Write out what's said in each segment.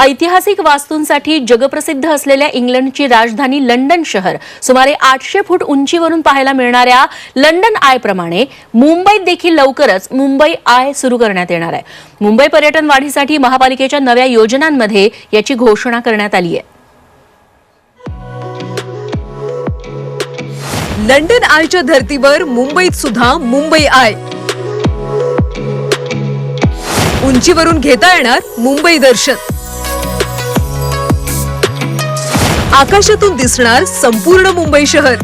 ऐतिहासिक वास्तूंसाठी जगप्रसिद्ध असलेल्या इंग्लंडची राजधानी लंडन शहर सुमारे आठशे फूट उंचीवरून पाहायला मिळणाऱ्या लंडन आय प्रमाणे मुंबईत देखील लवकरच मुंबई आय सुरू करण्यात येणार आहे. मुंबई पर्यटन वाढीसाठी महापालिकेच्या नव्या योजनांमध्ये याची घोषणा करण्यात आली आहे. लंडन आयच्या धर्तीवर मुंबईत सुद्धा मुंबई आय. उंचीवरून घेता येणार मुंबई दर्शन. आकाशातून दिसणार संपूर्ण मुंबई शहर.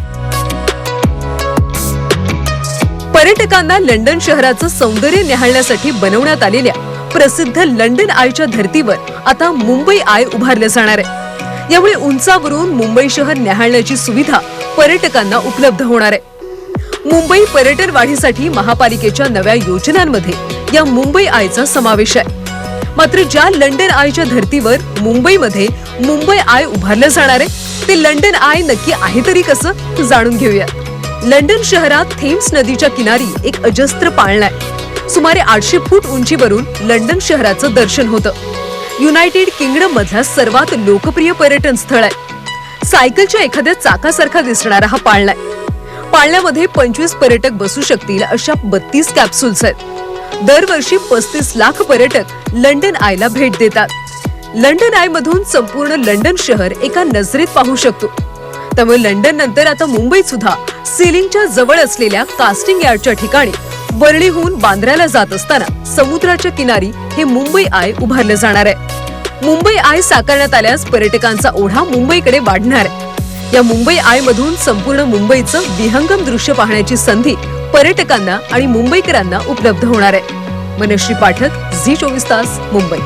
पर्यटकांना लंडन शहराचं सौंदर्य निहाळण्यासाठी बनवण्यात आलेल्या प्रसिद्ध लंडन आयच्या धर्तीवर आता मुंबई आय उभारले जाणार आहे. यामुळे उंचावरून मुंबई शहर न्याहाळण्याची सुविधा पर्यटकांना उपलब्ध होणार आहे. मुंबई पर्यटन वाढीसाठी महापालिकेच्या नव्या योजनांमध्ये या मुंबई आयचा समावेश आहे. मात्र ज्या लंडन आयच्या धर्तीवर मुंबईमध्ये मुंबई आय उभारलं जाणार आहे ते लंडन आय नक्की आहे तरी कसं जाणून घेऊया लंडन शहरात थेम्स नदीच्या किनारी एक अजस्त्र पाळणा आहे. सुमारे आठशे फूट उंचीवरून लंडन शहराचं दर्शन होतं. युनायटेड किंगडम मधला सर्वात लोकप्रिय पर्यटन स्थळ आहे. सायकलच्या एखाद्या चाकासारखा दिसणारा हा पाळणा आहे. पाळण्यामध्ये पंचवीस पर्यटक बसू शकतील अशा बत्तीस कॅप्सूल्स आहेत. दरवर्षी पस्तीस लाख पर्यटक लंडन आयला भेट देतात. लंडन आय मधून संपूर्ण लंडन शहर एका नजरेत पाहू शकतो. त्यामुळे लंडन नंतर आता मुंबईत सुद्धा सिलिंगच्या जवळ असलेल्या कास्टिंग यार्डच्या ठिकाणी वरळीहून बांद्र्याला जात असताना समुद्राच्या किनारी हे मुंबई आय उभारलं जाणार आहे. मुंबई आय साकारण्यात आल्यास पर्यटकांचा ओढा मुंबईकडे वाढणार आहे. या मुंबई आय मधून संपूर्ण मुंबईचं विहंगम दृश्य पाहण्याची संधी पर्यटकांना आणि मुंबईकरांना उपलब्ध होणार आहे. मनश्री पाठक झी चोवीस तास मुंबई.